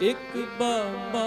ਇੱਕ ਬਾਬਾ